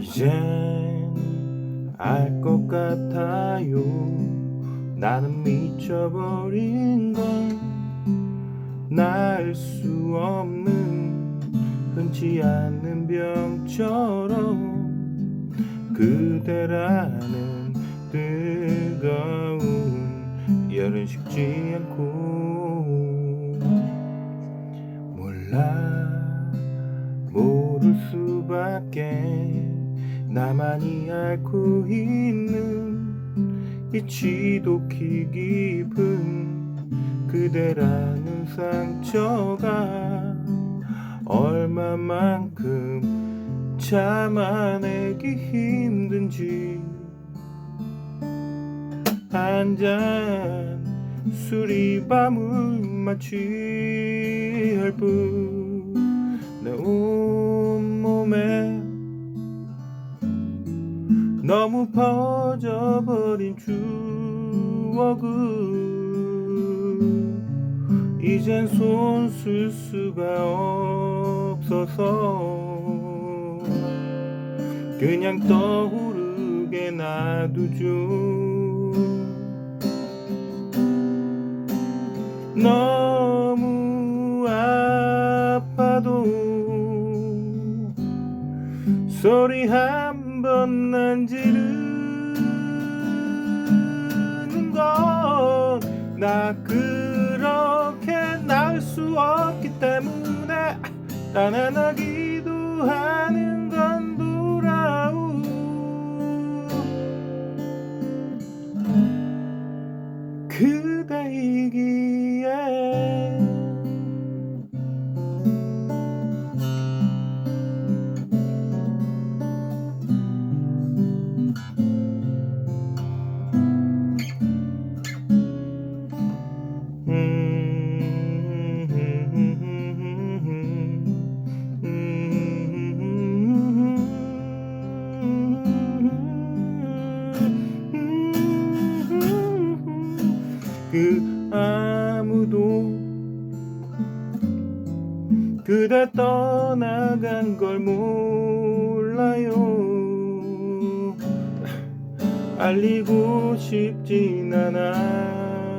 이젠 알 것 같아요. 나는 미쳐버린 건 나을 수 없는 흔치 않는 병처럼 그대라는 뜨거운 열은 식지 않고 몰라 모를 수밖에 나만이 앓고 있는 이 지독히 깊은 그대라는 상처가 참아내기 힘든지. 한잔 술이 밤을 마취할 뿐내 온몸에 너무 퍼져버린 추억은 이젠 손 쓸 수가 없어서 그냥 떠오르게 놔두죠. 너무 아파도 소리 한 번 난 지르는 건나 그렇게 날 수 없기 때문에 가난하기도 하 그 아무도 그대 떠나간 걸 몰라요. 알리고 싶진 않았어요.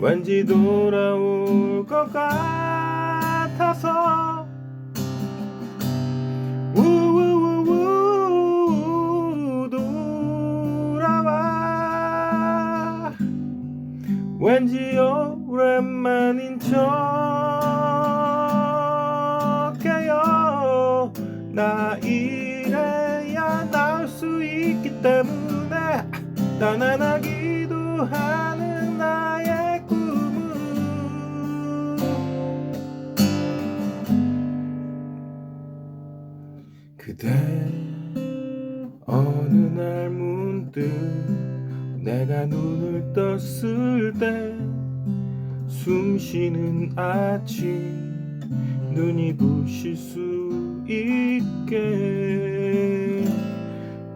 왠지 돌아올 것 같아서 왠지 오랜만인 척해요. 나 이래야 나을 수 있기 때문에 가난하기도 하는 나의 꿈은. 그대 어느 날 문득 내가 눈을 떴을 때 숨쉬는 아침 눈이 부실 수 있게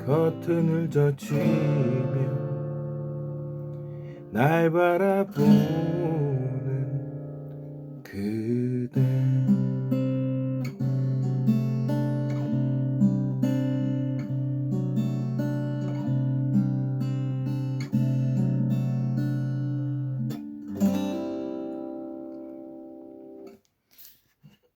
커튼을 젖히며 날 바라보는 그대